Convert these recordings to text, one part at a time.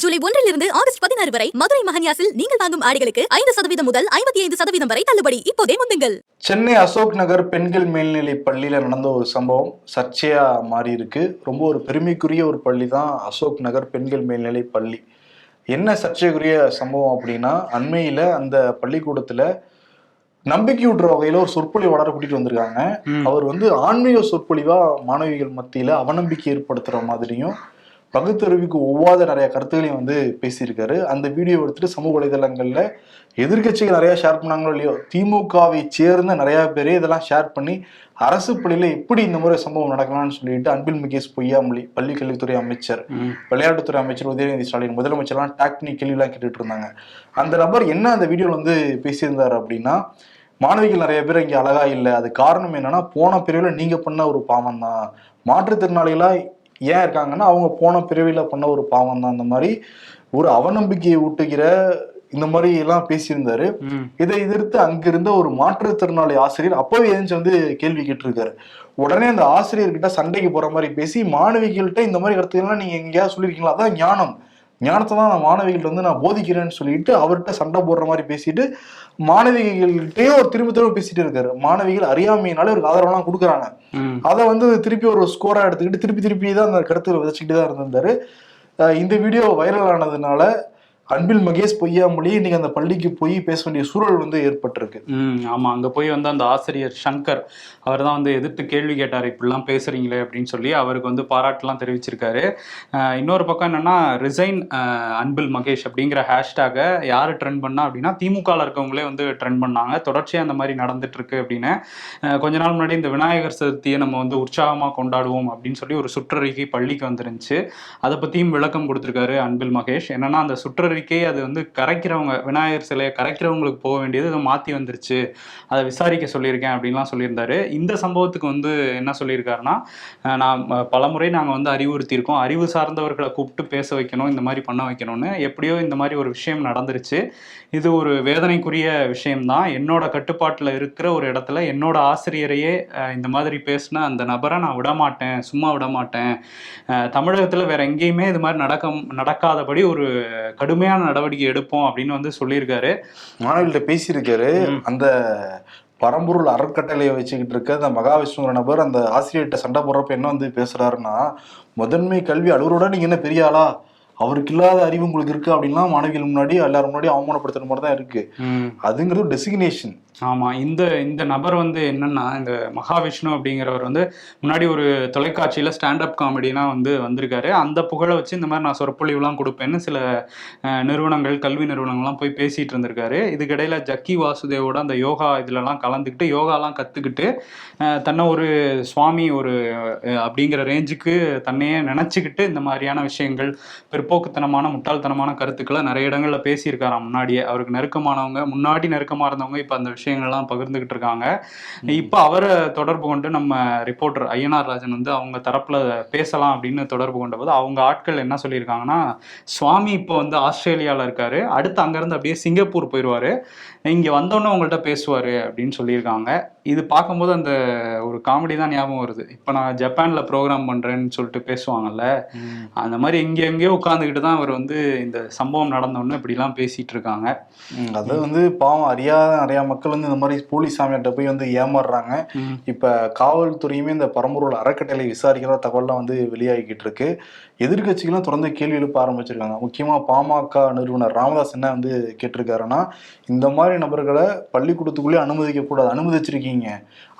ஜூலை ஒன்றிலிருந்து ஆகஸ்ட் பதினாறு வரை மதுரை மகன்யாசில் நீங்கள் வாங்கும் ஆடைகளுக்கு ஐந்து சதவீதம் முதல் ஐம்பத்தி ஐந்து சதவீதம் வரை தள்ளுபடி. இப்போதே முந்துங்கள். சென்னை அசோக் நகர் பெண்கள் மேல்நிலை பள்ளியில் நடந்த ஒரு சம்பவம் சர்ச்சையா மாறி இருக்கு ரொம்ப ஒரு பெருமைக்குரிய ஒரு பள்ளி தான் அசோக் நகர் பெண்கள் மேல்நிலை பள்ளி. என்ன சர்ச்சைக்குரிய சம்பவம் அப்படின்னா அண்மையில அந்த பள்ளிக்கூடத்துல நம்பிக்கை விடுற வகையில ஒரு சொற்பொழிவாளரை கூட்டிட்டு வந்திருக்காங்க. அவர் வந்து ஆன்மீக சொற்பொழிவா மாணவிகள் மத்தியில அவநம்பிக்கை ஏற்படுத்துற மாதிரியும் பகுத்தறிவுக்கு ஒவ்வாத நிறைய கருத்துக்களையும் வந்து பேசியிருக்காரு. அந்த வீடியோ எடுத்துட்டு சமூக வலைதளங்கள்ல எதிர்க்கட்சிகள் நிறைய ஷேர் பண்ணாங்களோ இல்லையோ திமுகவை சேர்ந்த நிறைய பேரே இதெல்லாம் ஷேர் பண்ணி அரசு பள்ளியில எப்படி இந்த மாதிரி சம்பவம் நடக்கலாம்னு சொல்லிட்டு அன்பில் முகேஷ் பொய்யாமொழி பள்ளி கல்வித்துறை அமைச்சர் விளையாட்டுத்துறை அமைச்சர் உதயநிதி ஸ்டாலின் முதலமைச்சர்லாம் டேக் பண்ணி கேள்விலாம் கேட்டுட்டு இருந்தாங்க. அந்த நபர் என்ன அந்த வீடியோல வந்து பேசியிருந்தாரு அப்படின்னா மாணவிகள் நிறைய பேர் இங்க அழகா இல்லை அது காரணம் என்னன்னா போன பிரிவுல நீங்க பண்ண ஒரு பாவம் தான் மாற்றுத்திறனாளிகளா ஏன் இருக்காங்கன்னா அவங்க போன பிரிவில பண்ண ஒரு பாவம் தான். அந்த மாதிரி ஒரு அவநம்பிக்கையை ஊட்டுகிற இந்த மாதிரி எல்லாம் பேசியிருந்தாரு. இதை எதிர்த்து அங்கிருந்த ஒரு மாற்றுத்திறனாளி ஆசிரியர் அப்பவே எழுந்து வந்து கேள்வி கேட்டிருக்காரு. உடனே அந்த ஆசிரியர்கிட்ட சண்டைக்கு போற மாதிரி பேசி மாணவிகள்கிட்ட இந்த மாதிரி கருத்துக்கள்லாம் நீங்க எங்கேயாவது சொல்லியிருக்கீங்களா அதான் ஞானம். ஞானத்தை தான் நான் மாணவிகள்ட்ட வந்து நான் போதிக்கிறேன்னு சொல்லிட்டு அவர்கிட்ட சண்டை போடுற மாதிரி பேசிட்டு மாணவிகள்கிட்டயே ஒரு திரும்ப திரும்ப பேசிட்டு இருக்காரு. மாணவிகள் அறியாமையினால ஒரு ஆதரவெல்லாம் கொடுக்குறாங்க. அதை வந்து திருப்பி ஒரு ஸ்கோரா எடுத்துக்கிட்டு திருப்பி திருப்பி தான் அந்த கருத்துக்களை விதைச்சிக்கிட்டு தான் இருந்திருந்தாரு. இந்த வீடியோ வைரல் ஆனதுனால அன்பில் மகேஷ் பொய்யாமொழி இன்னைக்கு அந்த பள்ளிக்கு போய் பேச வேண்டிய சூழல் வந்து ஏற்பட்டிருக்கு. ம் ஆமாம் அங்கே போய் வந்து அந்த ஆசிரியர் சங்கர் அவர் தான் வந்து எதிர்த்து கேள்வி கேட்டார் இப்படிலாம் பேசுகிறீங்களே அப்படின்னு சொல்லி அவருக்கு வந்து பாராட்டுலாம் தெரிவிச்சிருக்காரு. இன்னொரு பக்கம் என்னென்னா ரிசைன் அன்பில் மகேஷ் அப்படிங்கிற ஹேஷ்டேகை யார் ட்ரெண்ட் பண்ணா அப்படின்னா திமுகவில் இருக்கவங்களே வந்து ட்ரெண்ட் பண்ணாங்க. தொடர்ச்சியாக அந்த மாதிரி நடந்துட்டுருக்கு அப்படின்னு. கொஞ்ச நாள் முன்னாடி இந்த விநாயகர் சதுர்த்தியை நம்ம வந்து உற்சாகமாக கொண்டாடுவோம் அப்படின்னு சொல்லி ஒரு சுற்றறிக்கை பள்ளிக்கு வந்துருந்துச்சு. அதை பற்றியும் விளக்கம் கொடுத்துருக்காரு அன்பில் மகேஷ். என்னென்னா அந்த நடவடிக்கை அது வந்து கரைக்கிறவங்க விநாயகர் சிலையை கரைக்கிறவங்களுக்கு போக வேண்டியது இதை மாற்றி வந்துருச்சு. அதை விசாரிக்க சொல்லியிருக்கேன் அப்படின்லாம் சொல்லியிருந்தாரு. இந்த சம்பவத்துக்கு வந்து என்ன சொல்லியிருக்காருன்னா நான் பலமுறை நாங்கள் வந்து அறிவுறுத்தியிருக்கோம். அறிவு சார்ந்தவர்களை கூப்பிட்டு பேச வைக்கணும் இந்த மாதிரி பண்ண வைக்கணும்னு. எப்படியோ இந்த மாதிரி ஒரு விஷயம் நடந்துருச்சு. இது ஒரு வேதனைக்குரிய விஷயம்தான். என்னோட கட்டுப்பாட்டில் இருக்கிற ஒரு இடத்துல என்னோட ஆசிரியரையே இந்த மாதிரி பேசின அந்த நபரை நான் விட மாட்டேன் சும்மா விடமாட்டேன். தமிழகத்தில் வேற எங்கேயுமே இது மாதிரி நடக்க நடக்காதபடி ஒரு கடுமையான நடவடிக்கை எடுப்போம் அப்படின்னு வந்து சொல்லியிருக்காரு. மாணவிகள்கிட்ட பேசியிருக்காரு. அந்த பரம்பொருள் அறக்கட்டளையை வச்சுக்கிட்டு இருக்க அந்த மகாவிஷ்ணுங்கிற நபர் அந்த ஆசிரியர்கிட்ட சண்டை போடுறப்ப என்ன வந்து பேசுறாருன்னா முதன்மை கல்வி அலுவலரோட நீங்க என்ன பெரிய ஆளா? அவருக்கு இல்லாத அறிவு உங்களுக்கு இருக்கு அப்படின்லாம் மாணவிகள் முன்னாடி எல்லாரும் முன்னாடி அவமானப்படுத்துற மாதிரி தான் இருக்கு அதுங்கிறது டெசிக்னேஷன் ஆமா இந்த இந்த நபர் வந்து என்னன்னா இந்த மகாவிஷ்ணு அப்படிங்கிறவர் வந்து முன்னாடி ஒரு தொலைக்காட்சியில ஸ்டாண்டப் காமெடிலாம் வந்து வந்திருக்காரு. அந்த புகழை வச்சு இந்த மாதிரி நான் சொற்பொழிவுலாம் கொடுப்பேன்னு சில நிறுவனங்கள் கல்வி நிறுவனங்கள்லாம் போய் பேசிட்டு இருந்திருக்காரு. இதுக்கிடையில ஜக்கி வாசுதேவோட அந்த யோகா இதுலலாம் கலந்துக்கிட்டு யோகாலாம் கத்துக்கிட்டு தன்னை ஒரு சுவாமி ஒரு அப்படிங்கிற ரேஞ்சுக்கு தன்னையே நினைச்சுக்கிட்டு இந்த மாதிரியான விஷயங்கள் பிற்போக்குத்தனமான முட்டாள்தனமான கருத்துக்களை நிறைய இடங்கள்ல பேசியிருக்காராம் முன்னாடியே. அவருக்கு நெருக்கமானவங்க முன்னாடி நெருக்கமா இருந்தவங்க இப்ப அந்த விஷயங்கள்லாம் பகிர்ந்துகிட்டு இருக்காங்க. இப்ப அவரை தொடர்பு கொண்டு நம்ம ரிப்போர்ட்டர் ஐயனார் ராஜன் வந்து அவங்க தரப்புல பேசலாம் அப்படின்னு தொடர்பு கொண்ட போது அவங்க ஆட்கள் என்ன சொல்லியிருக்காங்கன்னா சுவாமி இப்போ வந்து ஆஸ்திரேலியால இருக்காரு. அடுத்து அங்கிருந்து அப்படியே சிங்கப்பூர் போயிடுவாரு இங்க வந்தோடனே உங்கள்கிட்ட பேசுவாரு அப்படின்னு சொல்லியிருக்காங்க. இது பார்க்கும்போது அந்த ஒரு காமெடி தான் ஞாபகம் வருது. இப்போ நான் ஜப்பான்ல ப்ரோக்ராம் பண்றேன்னு சொல்லிட்டு பேசுவாங்கல்ல. அந்த மாதிரி எங்கே எங்கேயோ உட்காந்துக்கிட்டு தான் அவர் வந்து இந்த சம்பவம் நடந்தோன்னு இப்படிலாம் பேசிட்டு இருக்காங்க அது வந்து பாவம் அறியாத நிறைய மக்கள் வந்து இந்த மாதிரி போலீஸ் சாமியார்ட்ட போய் வந்து ஏமாறுறாங்க. இப்ப காவல்துறையுமே இந்த பரம்பொருள் அறக்கட்டளை விசாரிக்கிற தகவல்லாம் வந்து வெளியாகிக்கிட்டு இருக்கு எதிர்க்கட்சிகளும் தொடர்ந்து கேள்வி எழுப்ப ஆரம்பிச்சிருக்காங்க. முக்கியமா பாமக நிறுவனர் ராமதாஸ் என்ன வந்து கேட்டிருக்காருன்னா இந்த மாதிரி நபர்களை பள்ளிக்கூடத்துக்குள்ளே அனுமதிக்க கூடாது அனுமதிச்சிருக்கீங்க.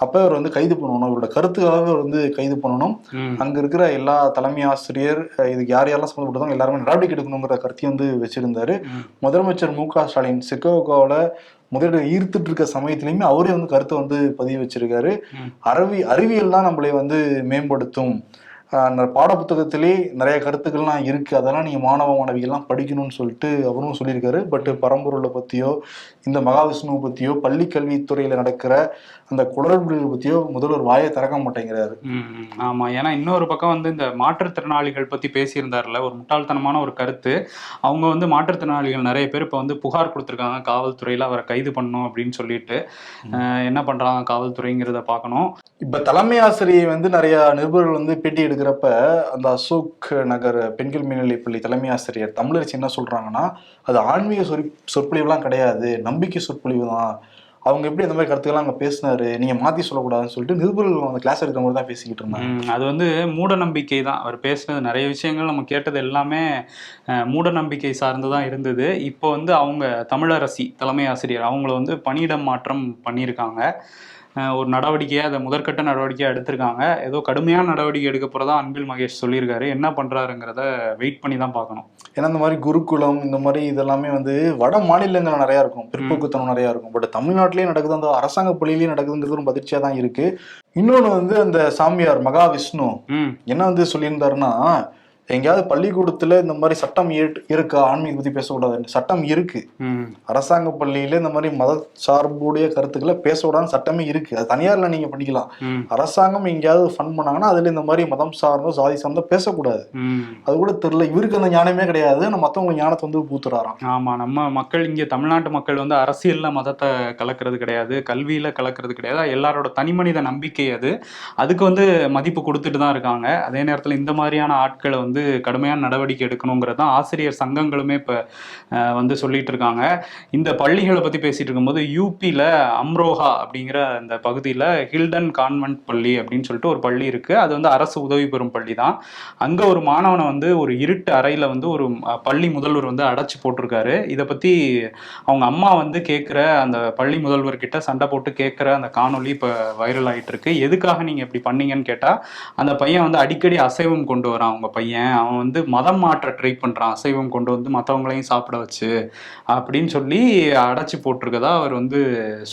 அப்ப அவர் வந்து கைது பண்ணணும். அவரோட கருத்துக்காக அவர் வந்து கைது பண்ணணும். அங்க இருக்கிற எல்லா தலைமை ஆசிரியர் இதுக்கு யார் யாரெல்லாம் சம்மந்தப்பட்டதோ எல்லாருமே நடவடிக்கை எடுக்கணுங்கிற கருத்தையும் வந்து வச்சிருந்தாரு. முதலமைச்சர் மு க ஸ்டாலின் செக்கோகாவில் முதலீடு ஈர்த்துட்டு இருக்க சமயத்திலையுமே அவரே வந்து கருத்தை வந்து பதிவு வச்சிருக்காரு. அறிவி அறிவியல் தான் நம்மளை வந்து மேம்படுத்தும். ஆஹ் அந்த பாடப்புத்தகத்திலே நிறைய கருத்துக்கள்லாம் இருக்கு. அதெல்லாம் நீங்க மாணவ மாணவிகள்லாம் படிக்கணும்னு சொல்லிட்டு அவரும் சொல்லியிருக்காரு. பட் பரம்பொருளை பத்தியோ இந்த மகாவிஷ்ணுவை பத்தியோ பள்ளி கல்வித்துறையில நடக்கிற அந்த குளறுபடிகளை பத்தியோ முதல்வர் வாயை திறக்க மாட்டேங்கிறாரு. ம், ம். ஆமா. ஏன்னா இன்னொரு பக்கம் வந்து இந்த மாற்றுத்திறனாளிகள் பத்தி பேசியிருந்தார்ல ஒரு முட்டாள்தனமான ஒரு கருத்து. அவங்க வந்து மாற்றுத்திறனாளிகள் நிறைய பேர் இப்போ வந்து புகார் கொடுத்துருக்காங்க காவல்துறையில அவரை கைது பண்ணணும் அப்படின்னு சொல்லிட்டு. என்ன பண்றாங்க காவல்துறைங்கிறத பார்க்கணும் இப்ப தலைமை ஆசிரியை வந்து நிறைய நிருபர்கள் வந்து பேட்டி எடுக்கிற இருக்கிறப்ப அந்த அசோக் நகர் பெண்கள் மேல்நிலைப் பள்ளி தலைமை ஆசிரியர் தமிழரசி என்ன சொல்றாங்கன்னா அது ஆன்மீக சொற் சொற்பொழிவுலாம் கிடையாது. நம்பிக்கை சொற்பொழிவு தான் அவங்க எப்படி அந்த மாதிரி கருத்துக்கெல்லாம் அங்கே பேசினாரு நீங்கள் மாற்றி சொல்லக்கூடாதுன்னு சொல்லிட்டு நிருபர்கள் அந்த கிளாஸ் எடுக்கிற மாதிரி தான் பேசிக்கிட்டு இருந்தாங்க. அது வந்து மூட நம்பிக்கை தான். அவர் பேசினது நிறைய விஷயங்கள் நம்ம கேட்டது எல்லாமே மூட நம்பிக்கை சார்ந்து தான் இருந்தது. இப்போ வந்து அவங்க தமிழரசி தலைமை ஆசிரியர் அவங்கள வந்து பணியிடம் மாற்றம் பண்ணியிருக்காங்க. ஒரு நடவடிக்கையை அதை முதற்கட்ட நடவடிக்கையாக எடுத்திருக்காங்க. ஏதோ கடுமையான நடவடிக்கை எடுக்க போகிறதா அன்பில் மகேஷ் சொல்லியிருக்காரு. என்ன பண்ணுறாருங்கிறத வெயிட் பண்ணி தான் பார்க்கணும். ஏன்னா இந்த மாதிரி குருகுலம் இந்த மாதிரி இதெல்லாமே வந்து வட மாநிலங்கள்ல நிறைய இருக்கும். பிற்போக்குத்தனம் நிறைய இருக்கும். பட் தமிழ்நாட்டிலேயே நடக்குது அந்த அரசாங்க பள்ளியிலேயே நடக்குதுங்கிறது ரொம்ப அதிர்ச்சியா தான் இருக்கு. இன்னொன்னு வந்து அந்த சாமியார் மகாவிஷ்ணு. என்ன வந்து சொல்லியிருந்தாருன்னா எங்கேயாவது பள்ளிக்கூடத்துல இந்த மாதிரி சட்டம் இருக்கா? ஆன்மீக பத்தி பேசக்கூடாது. சட்டம் இருக்கு. அரசாங்க பள்ளியில இந்த மாதிரி மத சார்புடைய கருத்துக்களை பேசக்கூடாதுன்னு சட்டமே இருக்கு. அது தனியார்ல நீங்க பண்ணிக்கலாம் அரசாங்கம் எங்கேயாவது ஃபன் பண்ணாங்கன்னா அதுல இந்த மாதிரி மதம் சார்ந்தோ சாதி சார்ந்தோ பேசக்கூடாது. அது கூட தெரியல. இவருக்கு அந்த ஞானமே கிடையாது. நம்ம மத்தவங்க ஞானத்தை வந்து பூத்துறாராம் ஆமா நம்ம மக்கள் இங்க தமிழ்நாட்டு மக்கள் வந்து அரசியல்ல மதத்தை கலக்கிறது கிடையாது. கல்வியில கலக்கிறது கிடையாது. எல்லாரோட தனிமனித நம்பிக்கை அது. அதுக்கு வந்து மதிப்பு கொடுத்துட்டு தான் இருக்காங்க. அதே நேரத்துல இந்த மாதிரியான ஆட்களை வந்து வந்து கடுமையான நடவடிக்கை எடுக்கணுங்கிறது தான் ஆசிரியர் சங்கங்களுமே இப்போ வந்து சொல்லிட்டு இருக்காங்க. இந்த பள்ளிகளை பற்றி பேசிட்டு இருக்கும்போது யூபியில் அம்ரோஹா அப்படிங்கிற அந்த பகுதியில் ஹில்டன் கான்வென்ட் பள்ளி அப்படின்னு சொல்லிட்டு ஒரு பள்ளி இருக்குது அது வந்து அரசு உதவி பெறும் பள்ளி தான். அங்கே ஒரு மாணவனை வந்து ஒரு இருட்டு அறையில் வந்து ஒரு பள்ளி முதல்வர் வந்து அடைச்சி போட்டிருக்காரு. இதை பற்றி அவங்க அம்மா வந்து கேட்குற அந்த பள்ளி முதல்வர் கிட்ட சண்டை போட்டு கேட்குற அந்த காணொளி இப்போ வைரல் ஆகிட்டு இருக்கு. எதுக்காக நீங்கள் இப்படி பண்ணீங்கன்னு கேட்டால் அந்த பையன் வந்து அடிக்கடி அசைவம் கொண்டு வரான் அவங்க பையன். அவன் வந்து மதம் மாற்ற ட்ரை பண்ணுறான் அசைவம் கொண்டு வந்து மற்றவங்களையும் சாப்பிட வச்சு அப்படின்னு சொல்லி அடைச்சி போட்டிருக்கதா அவர் வந்து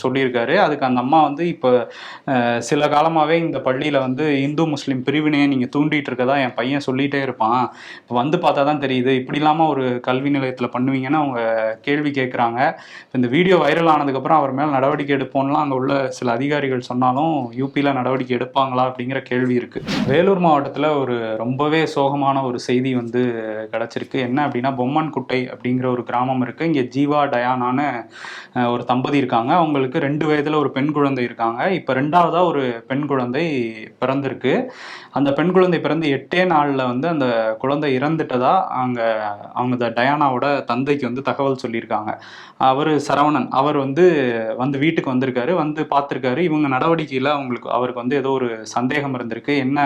சொல்லியிருக்காரு. அதுக்கு அந்த அம்மா வந்து இப்போ சில காலமாகவே இந்த பள்ளியில் வந்து இந்து முஸ்லீம் பிரிவினையை நீங்கள் தூண்டிகிட்டு இருக்கதா என் பையன் சொல்லிகிட்டே இருப்பான். இப்போ வந்து பார்த்தா தான் தெரியுது. இப்படி இல்லாமல் ஒரு கல்வி நிலையத்தில் பண்ணுவீங்கன்னு அவங்க கேள்வி கேட்குறாங்க இந்த வீடியோ வைரல் ஆனதுக்கப்புறம் அவர் மேல் நடவடிக்கை எடுப்போம்லாம் அங்கே உள்ள சில அதிகாரிகள் சொன்னாலும் யூபியில் நடவடிக்கை எடுப்பாங்களா அப்படிங்கிற கேள்வி இருக்குது வேலூர் மாவட்டத்தில் ஒரு ரொம்பவே சோகமான ஒரு செய்தி வந்து கிடச்சிருக்கு. என்ன அப்படின்னா பொம்மன்குட்டை அப்படிங்கிற ஒரு கிராமம் இருக்குது இங்கே ஜீவா டயானான்னு ஒரு தம்பதி இருக்காங்க. அவங்களுக்கு ரெண்டு வயதில் ஒரு பெண் குழந்தை இருக்காங்க. இப்போ ரெண்டாவதாக ஒரு பெண் குழந்தை பிறந்திருக்கு. அந்த பெண் குழந்தை பிறந்து எட்டே நாளில் வந்து அந்த குழந்தை இறந்துட்டதா அங்கே அவங்க டயானாவோட தந்தைக்கு வந்து தகவல் சொல்லியிருக்காங்க. அவர் சரவணன் அவர் வந்து வந்து வீட்டுக்கு வந்திருக்காரு. வந்து பார்த்துருக்காரு. இவங்க நடவடிக்கையில் அவங்களுக்கு அவருக்கு வந்து ஏதோ ஒரு சந்தேகம் இருந்திருக்கு. என்ன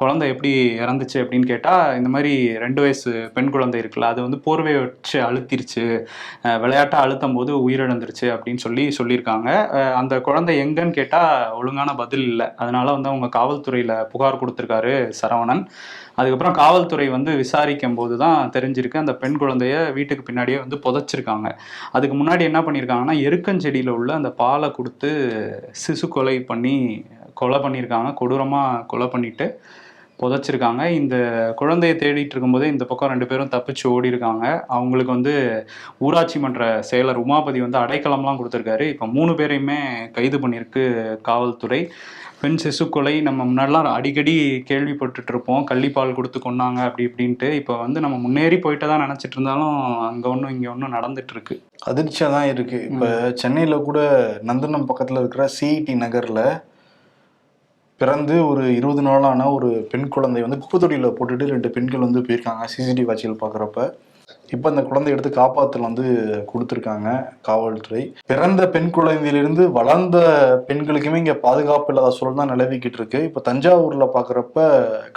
குழந்தை எப்படி இறந்துச்சு அப்படின்னு கேட்டால் இந்த மாதிரி ரெண்டு வயசு பெண் குழந்தை இருக்குல்ல அது வந்து போர்வையை வச்சு அழுத்திருச்சு. விளையாட்டாக விளையாட்டை அழுத்தும் போது உயிரிழந்துருச்சு அப்படின்னு சொல்லி சொல்லியிருக்காங்க. அந்த குழந்தை எங்கன்னு கேட்டால் ஒழுங்கான பதில் இல்லை. அதனால வந்து அவங்க காவல்துறையில் புகார் கொடுத்துருக்காரு சரவணன். அதுக்கப்புறம் காவல்துறை வந்து விசாரிக்கும் போது தான் தெரிஞ்சிருக்கு அந்த பெண் குழந்தைய வீட்டுக்கு பின்னாடியே வந்து புதைச்சிருக்காங்க. அதுக்கு முன்னாடி என்ன பண்ணியிருக்காங்கன்னா எருக்கஞ்செடியில் உள்ள அந்த பாலை கொடுத்து சிசு கொலை பண்ணி கொலை பண்ணியிருக்காங்க கொடூரமாக கொலை பண்ணிட்டு புதைச்சிருக்காங்க. இந்த குழந்தையை தேடிட்டு இருக்கும்போதே இந்த பக்கம் ரெண்டு பேரும் தப்பிச்சு ஓடி இருக்காங்க அவங்களுக்கு வந்து ஊராட்சி மன்ற செயலர் உமாபதி வந்து அடைக்கலம்லாம் கொடுத்துருக்காரு. இப்போ மூணு பேரையுமே கைது பண்ணியிருக்கு காவல்துறை. பெண் சிசு கொலை நம்ம முன்னாடிலாம் அடிக்கடி கேள்விப்பட்டுட்டு இருப்போம் கள்ளிப்பால் கொடுத்து கொண்டாங்க அப்படி இப்படின்ட்டு. இப்போ வந்து நம்ம முன்னேறி போயிட்டு தான் நினச்சிட்டு இருந்தாலும் அங்கே ஒன்றும் இங்கே ஒன்றும் நடந்துட்டு இருக்கு அதிர்ச்சியா தான் இருக்கு. இப்ப சென்னையில கூட நந்தனம் பக்கத்துல இருக்கிற சிஐடி நகர்ல பிறந்து ஒரு இருபது நாளான ஒரு பெண் குழந்தை வந்து குப்பத்தொட்டியில போட்டுட்டு ரெண்டு பெண்கள் வந்து போயிருக்காங்க. சிசிடிவி காட்சிகள் பார்க்குறப்ப. இப்போ அந்த குழந்தை எடுத்து காப்பாற்றல வந்து கொடுத்துருக்காங்க காவல்துறை. பிறந்த பெண் குழந்தையிலிருந்து வளர்ந்த பெண்களுக்குமே இங்கே பாதுகாப்பு இல்லாத சூழல் தான் நிலவிக்கிட்டு இருக்கு. இப்போ தஞ்சாவூரில் பார்க்குறப்ப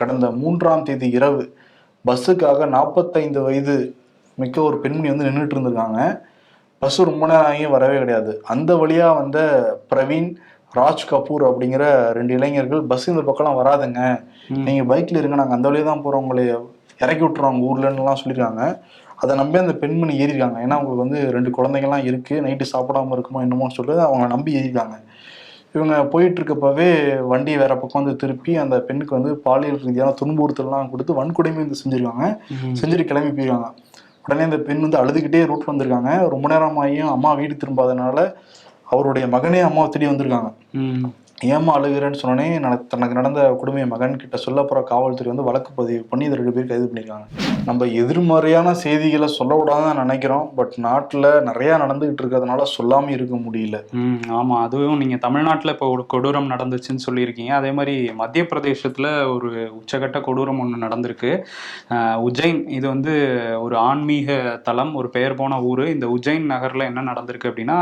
கடந்த மூன்றாம் தேதி இரவு பஸ்ஸுக்காக நாற்பத்தைந்து வயது மிக்க ஒரு பெண்மணி வந்து நின்றுட்டு இருந்திருக்காங்க. பஸ் ரொம்ப நேரம் ஆகியும் வரவே கிடையாது. அந்த வழியாக வந்த பிரவீன் ராஜ் கபூர் அப்படிங்கிற ரெண்டு இளைஞர்கள் பஸ் இந்த பக்கம்லாம் வராதுங்க. நீங்க பைக்ல இருங்க நாங்க அந்த வழியா தான் போறோம். உங்களை இறக்கி விட்டுறோம் ஊர்லன்னுலாம் சொல்லியிருக்காங்க அதை நம்பி அந்த பெண்மணி ஏறிருக்காங்க. ஏன்னா அவங்களுக்கு வந்து ரெண்டு குழந்தைங்கலாம் இருக்கு. நைட்டு சாப்பிடாம இருக்குமோ என்னமோன்னு சொல்லிட்டு அவங்க நம்பி ஏறிருக்காங்க. இவங்க போயிட்டு இருக்கப்பவே வண்டி வேற பக்கம் வந்து திருப்பி அந்த பெண்ணுக்கு வந்து பாலியல் ரீதியான துன்புறுத்தல்லாம் கொடுத்து வன்கொடுமை வந்து செஞ்சிருக்காங்க. செஞ்சுட்டு கிளம்பி போயிருக்காங்க. உடனே அந்த பெண் வந்து அழுதுகிட்டே ரூட் வந்திருக்காங்க. ரொம்ப நேரம் ஆகியும் அம்மா வீடு திரும்பாதனால அவருடைய மகனே அம்மாவை தேடி வந்திருக்காங்க. ம் ஏமா அழுகிறேன்னு சொன்னோடனே தனக்கு நடந்த கொடுமையை மகன் கிட்ட சொல்ல போற காவல்துறை வந்து வழக்கு பதிவு பண்ணி இது ரெண்டு பேர் கைது பண்ணியிருக்காங்க நம்ம எதிர்மறையான செய்திகளை சொல்லக்கூடாதுன்னு நினைக்கிறோம். பட் நாட்டில் நிறையா நடந்துகிட்டு இருக்கிறதுனால சொல்லாமல் இருக்க முடியல. ம் ஆமாம் அதுவும் நீங்கள் தமிழ்நாட்டில் இப்போ ஒரு கொடூரம் நடந்துச்சுன்னு சொல்லியிருக்கீங்க. அதே மாதிரி மத்திய பிரதேசத்தில் ஒரு உச்சகட்ட கொடூரம் ஒன்று நடந்திருக்கு. உஜ்ஜைன் இது வந்து ஒரு ஆன்மீக தலம் ஒரு பெயர் போன ஊர். இந்த உஜ்ஜைன் நகரில் என்ன நடந்திருக்கு அப்படின்னா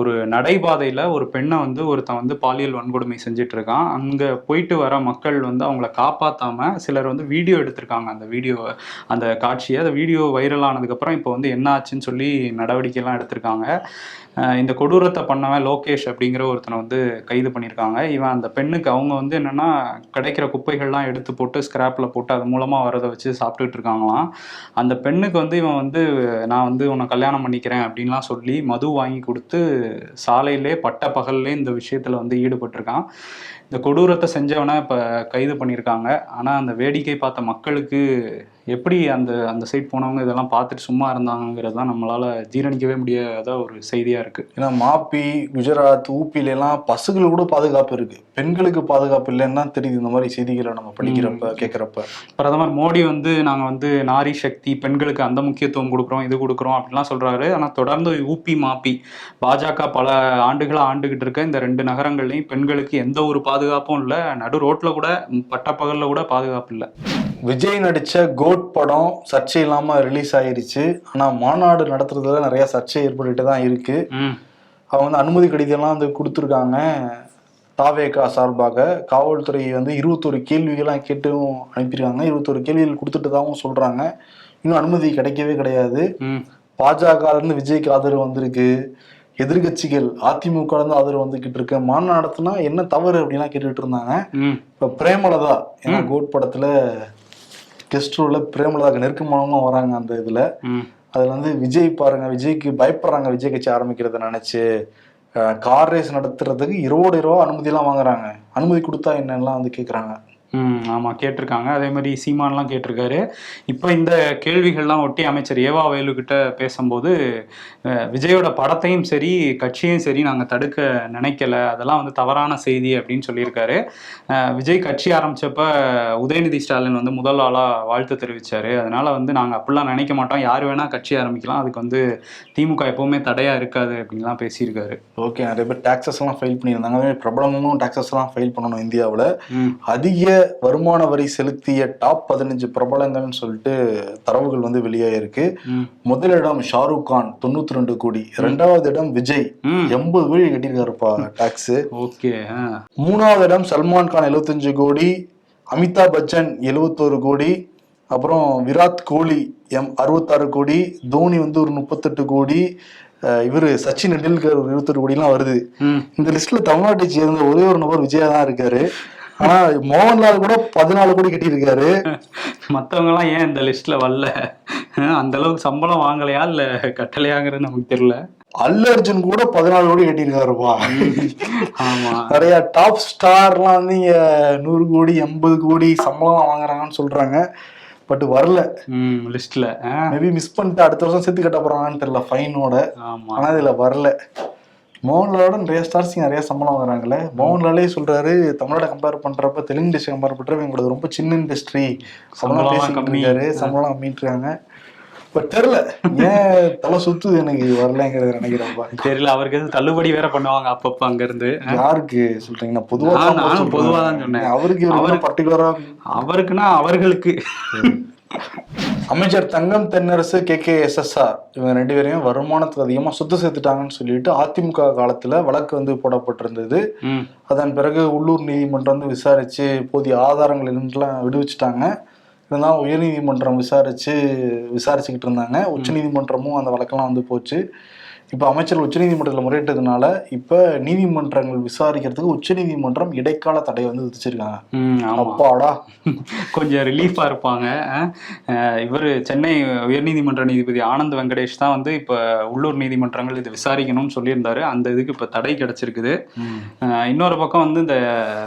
ஒரு நடைபாதையில் ஒரு பெண்ணை வந்து ஒருத்தன் வந்து பாலியல் வன்கொடுமை செஞ்சுட்டு இருக்கான் அங்கே போயிட்டு வர மக்கள் வந்து அவங்கள காப்பாற்றாம சிலர் வந்து வீடியோ எடுத்திருக்காங்க. அந்த வீடியோ அந்த காட்சியை. அந்த வீடியோ வைரல் ஆனதுக்கப்புறம் இப்போ வந்து என்ன ஆச்சுன்னு சொல்லி நடவடிக்கைலாம் எடுத்திருக்காங்க. இந்த கொடூரத்தை பண்ணவன் லோகேஷ் அப்படிங்கிற ஒருத்தனை வந்து கைது பண்ணியிருக்காங்க. இவன் அந்த பெண்ணுக்கு அவங்க வந்து என்னென்னா கிடைக்கிற குப்பைகள்லாம் எடுத்து போட்டு ஸ்கிராப்பில் போட்டு அது மூலமாக வரதை வச்சு சாப்பிட்டுட்டு இருக்காங்களாம். அந்த பெண்ணுக்கு வந்து இவன் வந்து நான் வந்து உன்னை கல்யாணம் பண்ணிக்கிறேன் அப்படின்லாம் சொல்லி மது வாங்கி கொடுத்து சாலையிலே பட்ட பகல்லே இந்த விஷயத்தில் வந்து ஈடுபட்டிருக்கான். இந்த கொடூரத்தை செஞ்சவனை இப்போ கைது பண்ணியிருக்காங்க. ஆனால் அந்த வேடிக்கை பார்த்த மக்களுக்கு எப்படி அந்த அந்த சைட் போனவங்க இதெல்லாம் பார்த்துட்டு சும்மா இருந்தாங்கிறது தான் நம்மளால் ஜீரணிக்கவே முடியாத ஒரு செய்தியாக இருக்குது ஏன்னா மாப்பி குஜராத் ஊப்பில எல்லாம் பசுகள் கூட பாதுகாப்பு இருக்கு. பெண்களுக்கு பாதுகாப்பு இல்லைன்னு தான் தெரியுது இந்த மாதிரி செய்திகளை நம்ம படிக்கிறப்ப கேட்குறப்ப. பிரதமர் மோடி வந்து நாங்கள் வந்து நாரி சக்தி பெண்களுக்கு அந்த முக்கியத்துவம் கொடுக்குறோம் இது கொடுக்குறோம் அப்படிலாம் சொல்கிறாரு ஆனால் தொடர்ந்து ஊப்பி மாப்பி பாஜக பல ஆண்டுகளாக ஆண்டுகிட்டு இருக்க இந்த ரெண்டு நகரங்கள்லையும் பெண்களுக்கு எந்த ஒரு பாதுகாப்பும் இல்லை. நடு ரோட்டில் கூட பட்டப்பகலில் கூட பாதுகாப்பு இல்லை. விஜய் நடிச்ச கோட் படம் சர்ச்சை இல்லாம ரிலீஸ் ஆயிருச்சு. ஆனா மாநாடு நடத்துறதுல நிறைய சர்ச்சை ஏற்பட்டுட்டு தான் இருக்கு. அவங்க வந்து அனுமதி கடிதம்லாம் வந்து கொடுத்துருக்காங்க. தாவேகா சார்பாக காவல்துறை வந்து இருபத்தொரு கேள்விகள்லாம் கேட்டும் அனுப்பியிருக்காங்க. இருபத்தொரு கேள்விகள் கொடுத்துட்டதாகவும் சொல்றாங்க. இன்னும் அனுமதி கிடைக்கவே கிடையாது. ம். பாஜக இருந்து விஜய்க்கு ஆதரவு வந்திருக்கு. எதிர்கட்சிகள் அதிமுக இருந்து ஆதரவு வந்துகிட்டு இருக்கு. மாநாடு நடத்தினா என்ன தவறு அப்படின்லாம் கேட்டுட்டு இருந்தாங்க. இப்ப பிரேமலதா ஏன்னா கோட் படத்துல கெஸ்ட் ரோல்ல பிரேமலதாக்கு நெருக்கமானவங்க வராங்க அந்த இதுல. அதுல வந்து விஜய் பாருங்க விஜய்க்கு பயப்படுறாங்க விஜய் கட்சி ஆரம்பிக்கிறத நினைச்சு. கார் ரேஸ் நடத்துறதுக்கு இருபது ரூபா அனுமதி எல்லாம் வாங்குறாங்க. அனுமதி கொடுத்தா என்னெல்லாம் வந்து கேக்குறாங்க. ஆமாம் கேட்டிருக்காங்க. அதே மாதிரி சீமான்லாம் கேட்டிருக்காரு. இப்போ இந்த கேள்விகள்லாம் ஒட்டி அமைச்சர் ஏவா வேலுக்கிட்ட பேசும்போது அஹ், விஜயோட படத்தையும் சரி கட்சியும் சரி நாங்கள் தடுக்க நினைக்கல. அதெல்லாம் வந்து தவறான செய்தி அப்படின்னு சொல்லியிருக்காரு. விஜய் கட்சி ஆரம்பிச்சப்ப உதயநிதி ஸ்டாலின் வந்து முதல் ஆளாக வாழ்த்து தெரிவித்தார் அதனால வந்து நாங்கள் அப்படிலாம் நினைக்க மாட்டோம். யார் வேணால் கட்சி ஆரம்பிக்கலாம். அதுக்கு வந்து திமுக எப்போவுமே தடையாக இருக்காது அப்படின்லாம் பேசியிருக்காரு. ஓகே நிறைய பேர் டாக்ஸஸ் எல்லாம் ஃபைல் பண்ணியிருந்தாங்க. அதே பிரபலமும் டாக்ஸஸ் எல்லாம் ஃபைல் பண்ணணும் இந்தியாவில். அதிக வருமான வரி செலுத்திய டாப் பதினஞ்சு பிரபலங்கள்னு சொல்லிட்டு தரவுகள் வந்து வெளியாயிருக்கு. முதலிடம் ஷாருக் கான் தொண்ணூத்தி ரெண்டு கோடி ரெண்டாவது இடம் விஜய். எண்பது கோடி கட்டியிருக்காருப்பா டாக்ஸ். ஓகே மூணாவது இடம் சல்மான் கான் 75 கோடி. அமிதாப் பச்சன் 71 கோடி. அப்புறம் விராட் கோலி எம் அறுபத்தாறு கோடி. தோனி வந்து ஒரு முப்பத்தெட்டு கோடி. இவர் சச்சின் டெண்டுல்கர் இருபத்தொரு கோடிலாம் வருது. இந்த லிஸ்ட்ல தமிழ்நாட்டை சேர்ந்த ஒரே ஒரு நபர் விஜயா தான் இருக்காரு. ஆனா மோகன்லால் கூட பதினாலு கோடி கட்டியிருக்காரு. மற்றவங்கலாம் ஏன் இந்த லிஸ்ட்ல வரல? அந்த அளவுக்கு சம்பளம் வாங்கலையா இல்ல கட்டலையாங்கிறது நமக்கு தெரியல. அல்லு அர்ஜுன் கூட பதினாலு கோடி கட்டியிருக்காருப்பா. நிறைய டாப் ஸ்டார்லாம் வந்து இங்க நூறு கோடி எண்பது கோடி சம்பளம் வாங்குறாங்கன்னு சொல்றாங்க. பட் வரல. ம் லிஸ்ட்ல மேபி மிஸ் பண்ணிட்டு அடுத்த வருஷம் சேர்த்து கட்ட போறாங்கன்னு தெரியல ஃபைனோட ஆனா இதுல வரல. மோகன்லாலோட நிறைய ஸ்டார்ஸ் நிறைய சம்பளம் வாங்குறாங்கல்ல. மோகன்லாலே சொல்றாரு தமிழோட கம்பேர் பண்றப்ப தெலுங்கு இண்டஸ்ட்ரி கம்பேர் பண்றப்ப எங்களோட ரொம்ப சின்ன இண்டஸ்ட்ரி சம்பளம் பேசிக்கிட்டு சம்பளம் கம்மிட்டு இருக்காங்க பட் தெரியல. ஏன் தலை சுத்துது எனக்கு வரலங்கிறத நினைக்கிறப்பா தெரியல அவருக்கு எதுவும் தள்ளுபடி வேற பண்ணுவாங்க அப்பப்ப அங்க இருந்து யாருக்கு சொல்றீங்க? நான் பொதுவா நான் தான் நானும். பொதுவா தான் சொன்னேன். அவருக்கு அவரு- பர்டிகுலரா அவருக்குன்னா அவர்களுக்கு. அமைச்சர் Thangam Thennarasu K K SSR இவங்க ரெண்டு பேரையும் வருமானத்துக்கு அதிகமா சொத்து சேர்த்துட்டாங்கன்னு சொல்லிட்டு அதிமுக காலத்துல வழக்கு வந்து போடப்பட்டிருந்தது. அதன் பிறகு உள்ளூர் நீதிமன்றம் வந்து விசாரிச்சு போதிய ஆதாரங்கள் இருந்துலாம் விடுவிச்சிட்டாங்க. இருந்தாலும் உயர்நீதிமன்றம் விசாரிச்சு விசாரிச்சுக்கிட்டு இருந்தாங்க. உச்சநீதிமன்றமும் அந்த வழக்கெல்லாம் வந்து போச்சு. இப்போ அமைச்சர் உச்சநீதிமன்றத்தில் முறையிட்டதுனால இப்போ நீதிமன்றங்கள் விசாரிக்கிறதுக்கு உச்சநீதிமன்றம் இடைக்கால தடை வந்து விதிச்சிருக்காங்க. அப்பாடா. கொஞ்சம் ரிலீஃபா இருப்பாங்க. இவர் சென்னை உயர்நீதிமன்ற நீதிபதி ஆனந்த் வெங்கடேஷ் தான் வந்து இப்போ உள்ளூர் நீதிமன்றங்கள் இது விசாரிக்கணும்னு சொல்லியிருந்தாரு. அந்த இதுக்கு இப்போ தடை கிடைச்சிருக்குது. இன்னொரு பக்கம் வந்து இந்த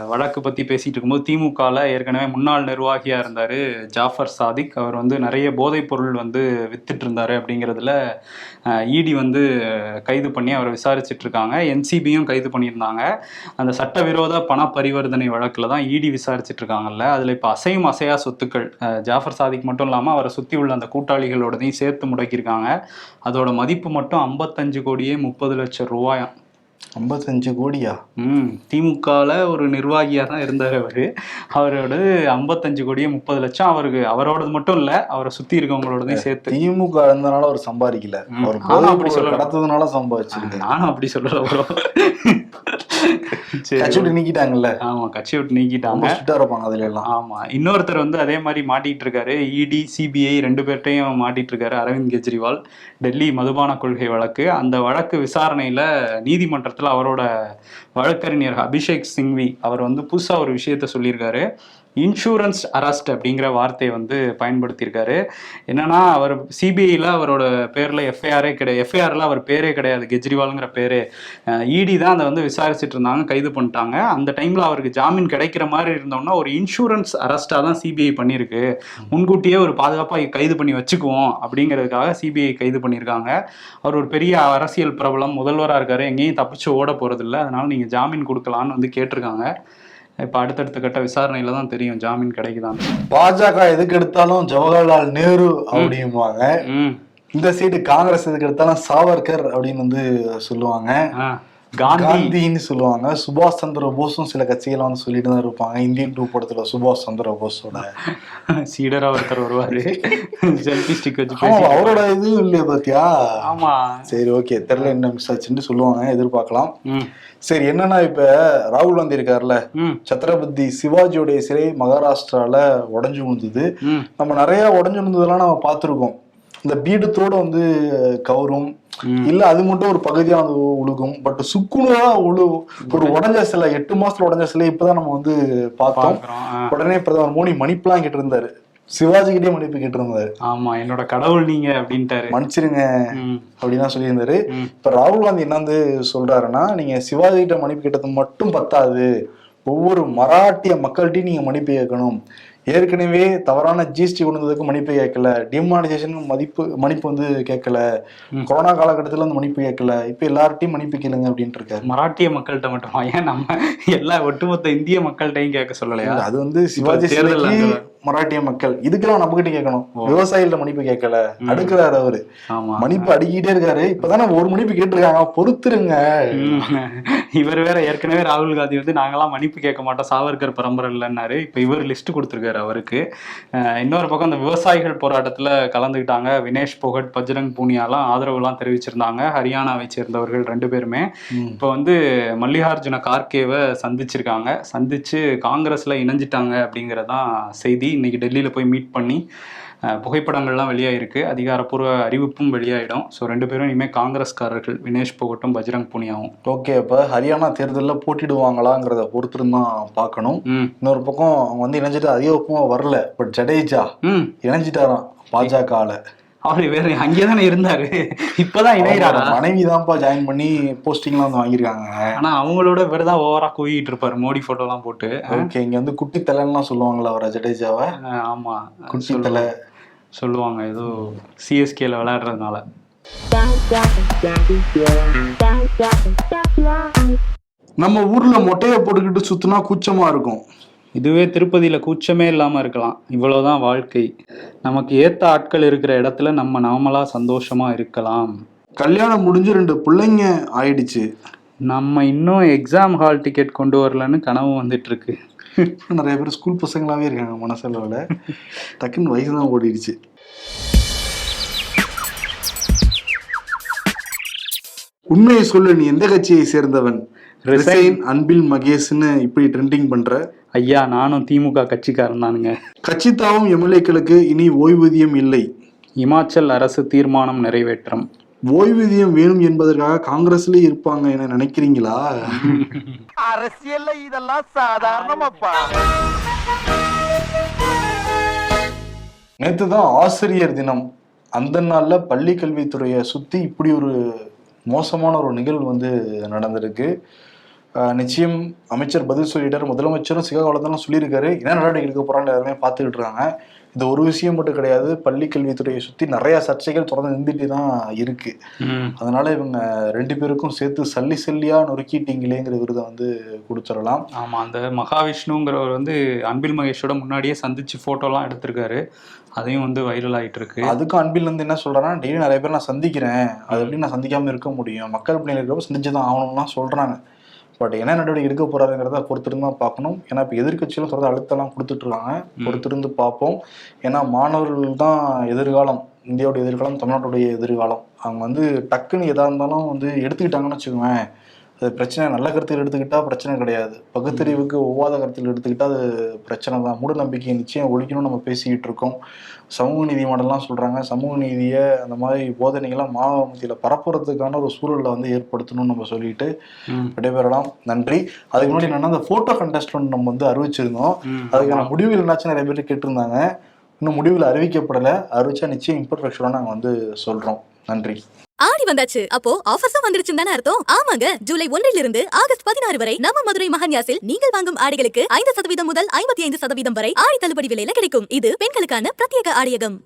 வழக்கு பத்தி பேசிட்டு இருக்கும்போது திமுகல ஏற்கனவே முன்னாள் நிர்வாகியா இருந்தாரு ஜாஃபர் சாதிக். அவர் வந்து நிறைய போதைப் பொருள் வந்து வித்துட்டு இருந்தாரு அப்படிங்கிறதுல இடி வந்து கைது பண்ணி அவரை விசாரிச்சுட்டு இருக்காங்க என்சிபியும் கைது பண்ணியிருந்தாங்க. அந்த சட்டவிரோத பண பரிவர்த்தனை வழக்கில் தான் இடி விசாரிச்சுட்டு இருக்காங்கல்ல அதில் இப்போ அசையும் அசையா சொத்துக்கள் ஜாஃபர் சாதிக் மட்டும் இல்லாமல் அவரை சுற்றி உள்ள அந்த கூட்டாளிகளோடதையும் சேர்த்து முடக்கியிருக்காங்க. அதோட மதிப்பு மட்டும் ஐம்பத்தஞ்சு கோடியே முப்பது லட்சம் ரூபாயாம். ஐம்பத்தஞ்சு கோடியா? ம் திமுகவில் ஒரு நிர்வாகியாக தான் இருந்தார் அவர். அவரோட ஐம்பத்தஞ்சு கோடியே முப்பது லட்சம் அவருக்கு அவரோடது மட்டும் இல்லை அவரை சுற்றி இருக்கவங்களோடதையும் சேர்த்து. திமுக இருந்தனால அவர் சம்பாதிக்கல. அவர் அப்படி சொல்லல. கடத்ததுனால சம்பாதிச்சிருக்கு நானும் அப்படி சொல்லல ப்ரோ சரி கட்சிவிட்டு நீக்கிட்டாங்கல்ல. ஆமா கட்சி விட்டு நீக்கிட்டாங்க. இருப்பாங்க அதுல எல்லாம். ஆமா இன்னொருத்தர் வந்து அதே மாதிரி மாட்டிட்டு இருக்காரு. இடி சிபிஐ ரெண்டு பேர்ட்டையும் மாட்டிட்டு இருக்காரு. அரவிந்த் கெஜ்ரிவால் டெல்லி மதுபான கொள்கை வழக்கு. அந்த வழக்கு விசாரணையில நீதிமன்றத்துல அவரோட வழக்கறிஞர் அபிஷேக் சிங்வி அவர் வந்து புதுசா ஒரு விஷயத்த சொல்லியிருக்காரு. இன்சூரன்ஸ் அரஸ்ட் அப்படிங்கிற வார்த்தையை வந்து பயன்படுத்தியிருக்காரு. என்னன்னா அவர் சிபிஐயில் அவரோட பேரில் எஃப்ஐஆரே கிடையாது எஃப்ஐஆரில் அவர் பேரே கிடையாது. கெஜ்ரிவாலுங்கிற பேர். இடி தான் அதை வந்து விசாரிச்சுட்டு இருந்தாங்க கைது பண்ணிட்டாங்க. அந்த டைமில் அவருக்கு ஜாமீன் கிடைக்கிற மாதிரி இருந்தோம்னா ஒரு இன்சூரன்ஸ் அரஸ்ட்டாக தான் சிபிஐ பண்ணியிருக்கு. முன்கூட்டியே ஒரு பாதுகாப்பாக கைது பண்ணி வச்சுக்குவோம் அப்படிங்கிறதுக்காக சிபிஐ கைது பண்ணியிருக்காங்க. அவர் ஒரு பெரிய அரசியல் பிரபலம் முதல்வராக இருக்காரு. எங்கேயும் தப்பிச்சு ஓட போகிறதில்ல அதனால் நீங்கள் ஜாமீன் கொடுக்கலான்னு வந்து கேட்டிருக்காங்க. இப்போ அடுத்தடுத்த கட்ட விசாரணையில தான் தெரியும். ஜாமீன் கிடைக்குதான்னு. பாஜக எதுக்கு எடுத்தாலும் ஜவஹர்லால் நேரு அப்படிம்பாங்க. இந்த சைடு காங்கிரஸ் எதுக்கு எடுத்தாலும் சாவர்கர் அப்படின்னு வந்து சொல்லுவாங்க. காந்தின்னு சொல்லுவாங்க. சுபாஷ் சந்திர போஸும் சில கட்சிகள் வந்து சொல்லிட்டு தான் இருப்பாங்க. இந்தியன் டூ படத்துல சுபாஷ் சந்திர போஸோட. சீடரா ஒருத்தர் வருவாரு. செல்ஃபி ஸ்டிக் வச்சு அவரோட இதுவும் இல்லையா பாத்தியா? ஆமா. சரி ஓகே. தெரியல என்ன மிஸ் ஆச்சுன்னு சொல்லுவாங்க. எதிர்பார்க்கலாம். சரி என்னன்னா இப்ப ராகுல் காந்தி இருக்காருல்ல சத்ரபதி சிவாஜியோடைய சிலை மகாராஷ்டிரால உடைஞ்சு விழுந்தது. நம்ம நிறைய உடைஞ்சு விழுந்ததெல்லாம் நம்ம பார்த்துருக்கோம். இந்த பீடத்தோட வந்து கவரும். இல்ல அது மட்டும் ஒரு பகுதியா வந்து உழுகும். பட் சுக்குனரா உழு ஒரு உடஞ்ச சிலை எட்டு மாசத்துல உடஞ்ச சிலை இப்பதான் நம்ம வந்து பார்த்தோம். உடனே பிரதமர் மோடி மன்னிப்புலாம் கேட்டு இருந்தாரு சிவாஜி கிட்டே மன்னிப்பு கேட்டு இருந்தாரு ஆமா என்னோட கடவுள் நீங்க அப்படின்ட்டாரு. மன்னிச்சிருங்க அப்படின்னு சொல்லியிருந்தாரு. இப்ப ராகுல் காந்தி என்ன வந்து சொல்றாருன்னா நீங்க சிவாஜி கிட்ட மன்னிப்பு கேட்டது மட்டும் பத்தாது. ஒவ்வொரு மராட்டிய மக்கள்கிட்டையும் நீங்க மன்னிப்பு கேட்கணும். ஏற்கனவே தவறான ஜிஎஸ்டி கொண்டு வந்ததுக்கு மன்னிப்பு கேட்கல. டிமானிசேஷன் மதிப்பு மன்னிப்பு வந்து கேட்கல. கொரோனா காலகட்டத்துல வந்து மன்னிப்பு கேட்கல. இப்ப எல்லார்ட்டையும் மன்னிப்பு கேளுங்க அப்படின்ட்டு இருக்காரு மராட்டிய மக்கள்கிட்ட மட்டுமா? ஏன் நம்ம எல்லா ஒட்டுமொத்த இந்திய மக்கள்கிட்டையும் கேட்க சொல்லலையா? அது வந்து சிவாஜி தேர்தல் மராட்டிய மக்கள் இதுக்கெல்லாம் நம்ம கிட்ட கேட்கணும். விவசாயிகள்ட்ட மன்னிப்பு கேட்கல. அடுக்கிறாரு அவரு. மன்னிப்பு அடிக்கிட்டே இருக்காரு. இப்பதானே ஒரு மன்னிப்பு கேட்டிருக்காங்க. பொறுத்துருங்க. இவர் வேற ஏற்கனவே ராகுல் காந்தி வந்து நாங்கெல்லாம் மன்னிப்பு கேட்க மாட்டோம். சாவர்கர் பரம்பரை இல்லைன்னாரு. இப்போ இவர் லிஸ்ட் கொடுத்துருக்காரு அவருக்கு. இன்னொரு பக்கம் அந்த விவசாயிகள் போராட்டத்தில் கலந்துக்கிட்டாங்க. வினேஷ் போகட் பஜ்ரங் பூனியாலாம் ஆதரவுலாம் தெரிவிச்சிருந்தாங்க. ஹரியானாவை சேர்ந்தவர்கள் ரெண்டு பேருமே. இப்போ வந்து மல்லிகார்ஜுன கார்கேவை சந்திச்சிருக்காங்க. சந்திச்சு காங்கிரஸ்ல இணைஞ்சிட்டாங்க அப்படிங்கிறதான் செய்தி. இன்னைக்கு டெல்லியில போய் மீட் பண்ணி புகைப்படங்கள்லாம் வெளியாயிருக்கு. அதிகாரப்பூர்வ அறிவிப்பும் வெளியாயிடும். ஸோ ரெண்டு பேரும் இனிமேல் காங்கிரஸ்காரர்கள் வினேஷ் போகட்டும் பஜ்ரங் பூனியாவும். ஓகே அப்ப ஹரியானா தேர்தல்ல போட்டிடுவாங்களாங்கிறத பொறுத்திருந்து தான் பார்க்கணும். இன்னொரு பக்கம் அவங்க வந்து இணைஞ்சிட்டு அதிகபட்சமா வரல. பட் ஜடேஜா ம். இணைஞ்சிட்டாராம் பாஜகல. அவர் வேற அங்கே தானே இருந்தாரு. இப்பதான் இணைகிறாரா மனைவி தான்ப்பா ஜாயின் பண்ணி போஸ்டிங்லாம் வந்து வாங்கியிருக்காங்க. ஆனா அவங்களோட இவர் தான் ஓவரா கூவிட்டு இருப்பாரு மோடி போட்டோலாம் போட்டு. ஓகே இங்க வந்து குட்டி தலைன்னுலாம் சொல்லுவாங்களா அவரை ஜடேஜாவை? ஆமா. குட்டி. தலை சொல்லுவாங்க ஏதோ சிஎஸ்கேல விளையாடுறதுனால. நம்ம ஊர்ல மொட்டையை போட்டுக்கிட்டு சுத்தினா கூச்சமா இருக்கும். இதுவே திருப்பதியில கூச்சமே இல்லாம இருக்கலாம். இவ்வளவுதான் வாழ்க்கை. நமக்கு ஏத்த ஆட்கள் இருக்கிற இடத்துல நம்ம நாமளா சந்தோஷமா இருக்கலாம். கல்யாணம் முடிஞ்சு ரெண்டு பிள்ளைங்க ஆயிடுச்சு. நம்ம இன்னும் எக்ஸாம் ஹால் டிக்கெட் கொண்டு வரலன்னு கனவு வந்துட்டு இருக்கு நிறைய பேர் ஸ்கூல் பசங்களாவே இருக்காங்க மனசளவுல. டக்குன்னு வயசு தான் ஓடிடுச்சு. உண்மையை சொல்லு நீ எந்த கட்சியை சேர்ந்தவன்? ரிசைன். அன்பில் மகேஷ்னு இப்படி ட்ரெண்டிங் பண்ற ஐயா நானும் திமுக கட்சிக்காரன் தானுங்க கட்சி தாவும் எம்எல்ஏக்களுக்கு இனி ஓய்வூதியம் இல்லை. இமாச்சல் அரசு தீர்மானம் நிறைவேற்றம். ஓய்வூதியம் வேணும் என்பதற்காக காங்கிரஸ்ல இருப்பாங்க என நினைக்கிறீங்களா? அரசியல்ல இதெல்லாம் சாதாரணமாப்பா. நேற்று தான் ஆசிரியர் தினம். அந்த நாள்ல பள்ளி கல்வித்துறையை சுத்தி இப்படி ஒரு மோசமான ஒரு நிகழ்வு வந்து நடந்திருக்கு. நிச்சயம் அமைச்சர் பதில் சொல்லிட்டாரு. முதலமைச்சரும் சிவகாலத்தான் சொல்லியிருக்காரு. என்ன நடவடிக்கை எடுக்க போறான்னு எல்லாருமே பார்த்துக்கிட்டு இருக்காங்க. இது ஒரு விஷயம் மட்டும் கிடையாது. பள்ளி கல்வித்துறையை சுற்றி நிறைய சர்ச்சைகள் தொடர்ந்து நின்றுட்டு தான் இருக்கு. அதனால இவங்க ரெண்டு பேருக்கும் சேர்த்து சல்லி சல்லியா நொறுக்கிட்டீங்களேங்கிற விருதை வந்து கொடுத்துடலாம். ஆமா அந்த மகாவிஷ்ணுங்கிறவர் வந்து அன்பில் மகேஷோட முன்னாடியே சந்திச்சு போட்டோலாம் எடுத்திருக்காரு. அதையும் வந்து வைரல் ஆயிட்டு இருக்கு அதுக்கும் அன்பில் வந்து என்ன சொல்றாங்கன்னா டெய்லி நிறைய பேர் நான் சந்திக்கிறேன். அது எப்படி நான் சந்திக்காம இருக்க முடியும்? மக்கள் இருக்கிறப்ப சந்திச்சு தான் ஆகணும்லாம் சொல்றாங்க. பட் என்ன நடவடிக்கை எடுக்க போறாருங்கிறத பொறுத்திருந்து தான் பார்க்கணும். ஏன்னா இப்போ எதிர்கட்சிகளும் தொடர்ந்து அழுத்தம்லாம் கொடுத்துட்டு இருக்காங்க பொறுத்திருந்து பார்ப்போம். ஏன்னா மாணவர்கள் தான் எதிர்காலம் இந்தியாவுடைய எதிர்காலம் தமிழ்நாட்டுடைய எதிர்காலம். அவங்க வந்து டக்குன்னு எதா இருந்தாலும் வந்து எடுத்துக்கிட்டாங்கன்னு வச்சுக்கோங்க அது பிரச்சனை நல்ல கருத்தில் எடுத்துக்கிட்டா பிரச்சனை கிடையாது. பகுத்தறிவுக்கு ஒவ்வாத கருத்தில் எடுத்துக்கிட்டா அது பிரச்சனை தான். மூட நம்பிக்கையை நிச்சயம் ஒழிக்கணும்னு நம்ம பேசிக்கிட்டு இருக்கோம். சமூக நீதி மாடல்லாம் சொல்றாங்க. சமூக நீதியை அந்த மாதிரி போதனைகள்லாம் மாணவ மத்தியில் பரப்புறதுக்கான ஒரு சூழலை வந்து ஏற்படுத்தணும்னு நம்ம சொல்லிட்டு. விடைபெறலாம். நன்றி. அதுக்கு முன்னாடி என்னன்னா அந்த போட்டோ கண்டெஸ்ட் ஒன்று நம்ம வந்து அறிவிச்சிருந்தோம். அதுக்கான முடிவுகள் என்னாச்சும் நிறைய பேர் கேட்டிருந்தாங்க. இன்னும் முடிவுகள் அறிவிக்கப்படலை. அறிவிச்சா நிச்சயம் இம்பர்ஃபெக்ஷனாக நாங்கள் வந்து சொல்றோம். நன்றி. ஆடி வந்தாச்சு. அப்போ ஆஃபர்ஸும் வந்துருச்சுன்னு தானே அர்த்தம்? ஆமாங்க. ஜூலை ஒன்றிலிருந்து ஆகஸ்ட் பதினாறு வரை நம்ம மதுரை மகன்யாசில் நீங்கள் வாங்கும் ஆடைகளுக்கு ஐந்து சதவீதம் முதல் ஐம்பத்தி ஐந்து சதவீதம் வரை ஆடி தள்ளுபடி விலையில கிடைக்கும். இது பெண்களுக்கான பிரத்யேக ஆடியகம்.